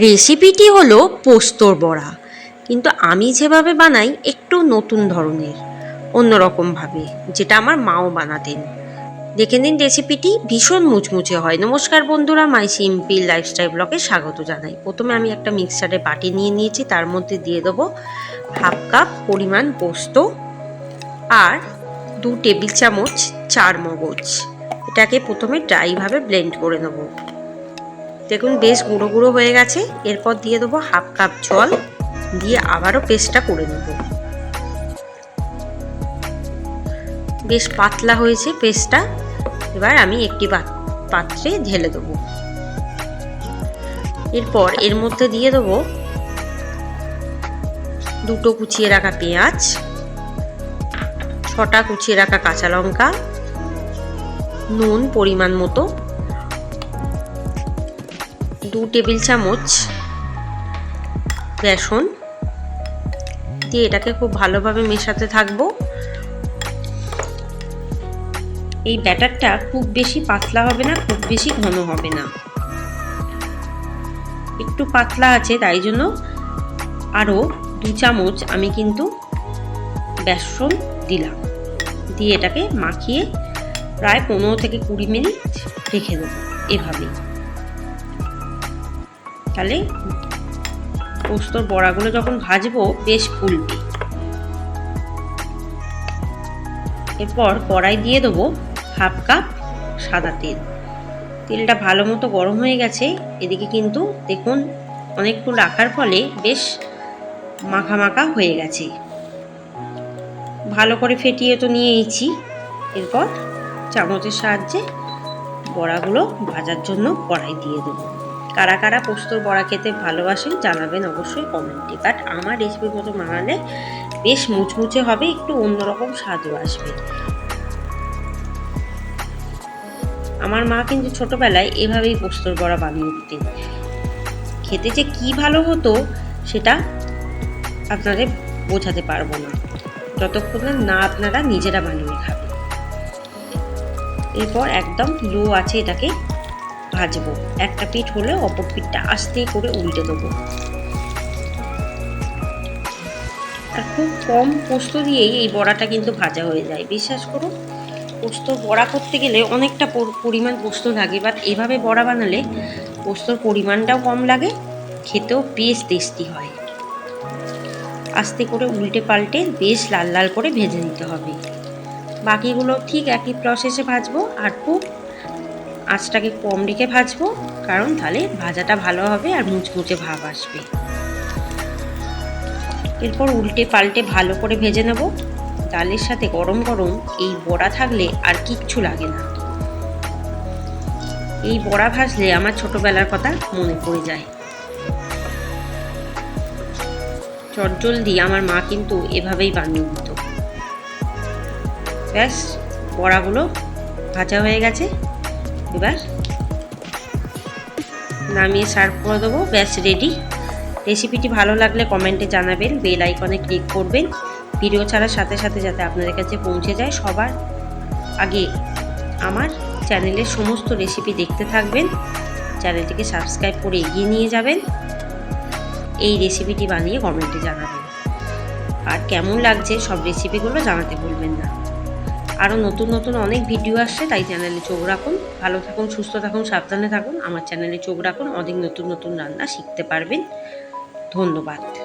রেসিপিটি হলো পোস্তর বড়া। কিন্তু আমি যেভাবে বানাই, একটু নতুন ধরনের, অন্যরকমভাবে, যেটা আমার মাও বানাতেন। দেখে নিন রেসিপিটি ভীষণ মুচমুচে হয়। নমস্কার বন্ধুরা, মাই সিম্পল লাইফস্টাইল ব্লগে স্বাগত জানাই। প্রথমে আমি একটা মিক্সারে বাটি নিয়ে নিয়েছি, তার মধ্যে দিয়ে দেবো হাফ কাপ পরিমাণ পোস্ত আর দু টেবিল চামচ চার মগজ এটাকে প্রথমে ড্রাইভাবে ব্লেন্ড করে নেব। দেখুন, বেশ গুঁড়ো গুঁড়ো হয়ে গেছে। এরপর দিয়ে দেবো হাফ কাপ জল। দিয়ে আবারও পেস্টটা করে নেব। বেশ পাতলা হয়েছে পেস্টটা। এবার আমি একটি পাত্রে ঢেলে দেবো। এরপর এর মধ্যে দিয়ে দেবো দুটো কুচিয়ে রাখা পেঁয়াজ, ছটা কুচিয়ে রাখা কাঁচা লঙ্কা, নুন পরিমাণ মতো। দু টেবিল চামচ বেসন দিয়ে এটাকে খুব ভালোভাবে মেশাতে থাকব। এই ব্যাটারটা খুব বেশি পাতলা হবে না, খুব বেশি ঘন হবে না। একটু পাতলা আছে, তাই জন্য আরও দু চামচ আমি কিন্তু বেসন দিলাম। দিয়ে এটাকে মাখিয়ে প্রায় পনেরো থেকে কুড়ি মিনিট রেখে দেবো এভাবেই। তাহলে পোস্তর বড়াগুলো যখন ভাজবো, বেশ ফুলবে। এরপর কড়াই দিয়ে দেবো হাফ কাপ সাদা তেল। তেলটা ভালো মতো গরম হয়ে গেছে, এদিকে কিন্তু দেখুন অনেকটু রাখার ফলে বেশ মাখা মাখা হয়ে গেছে। ভালো করে ফেটিয়ে তো নিয়েইছি। এরপর চামচের সাহায্যে বড়াগুলো ভাজার জন্য কড়াই দিয়ে দেবো। কারা কারা পোস্তর বড়া খেতে ভালোবাসেন জানাবেন অবশ্যই কমেন্টে। বাট আমার রেসিপির মতো বানালে বেশ মুচমুচে হবে, একটু অন্যরকম স্বাদও আসবে। আমার মা কিন্তু ছোটবেলায় এভাবেই পোস্তর বড়া বানিয়ে দিতেন। খেতে যে কি ভালো হতো, সেটা আপনাদের বোঝাতে পারব না। যতক্ষণ না আপনারা নিজেরা বানিয়ে খাবেন। এরপর একদম লো আছে এটাকে ভাজবো। একটা পিঠ হলে অপর পিঠটা আস্তে করে উল্টে দেবো। আর খুব কম পোস্ত দিয়েই এই বড়াটা কিন্তু ভাজা হয়ে যায়। বিশ্বাস করুন, পোস্ত বড়া করতে গেলে অনেকটা পরিমাণ পোস্ত লাগে বাট এভাবে বড়া বানালে পোস্তর পরিমাণটাও কম লাগে, খেতেও বেশ টেস্টি হয়। আস্তে করে উল্টে পাল্টে বেশ লাল লাল করে ভেজে নিতে হবে। বাকিগুলো ঠিক একই প্রসেসে ভাজবো, আর খুব আঁচটাকে কম রেখে ভাজবো, কারণ তাহলে ভাজাটা ভালো হবে আর মুচমুচে ভাব আসবে। এরপর উল্টে পাল্টে ভালো করে ভেজে নেব। ডালের সাথে গরম গরম এই বড়া থাকলে আর কিচ্ছু লাগে না। এই বড়া ভাজলে আমার ছোটবেলার কথা মনে পড়ে যায়। চটজলদি আমার মা কিন্তু এভাবেই বানিয়ে দিত। ব্যাস, বড়াগুলো ভাজা হয়ে গেছে। এবার নামিয়ে সার্ভ করে দেবো। ব্যাস রেডি রেসিপিটি ভালো লাগলে কমেন্টে জানাবেন বেল আইকনে ক্লিক করবেন। ভিডিও ছাড়ার সাথে সাথে যাতে আপনাদের কাছে পৌঁছে যায়, সবার আগে আমার চ্যানেলের সমস্ত রেসিপি দেখতে থাকবেন। চ্যানেলটিকে সাবস্ক্রাইব করে এগিয়ে নিয়ে যাবেন। এই রেসিপিটি বানিয়ে কমেন্টে জানাবেন। আর কেমন লাগছে সব রেসিপিগুলো জানাতে ভুলবেন না। আরও নতুন নতুন অনেক ভিডিও আসছে, তাই চ্যানেলে চোখ রাখুন। ভালো থাকুন, সুস্থ থাকুন, সাবধানে থাকুন। আমার চ্যানেলে চোখ রাখুন অনেক নতুন নতুন রান্না শিখতে পারবেন। ধন্যবাদ।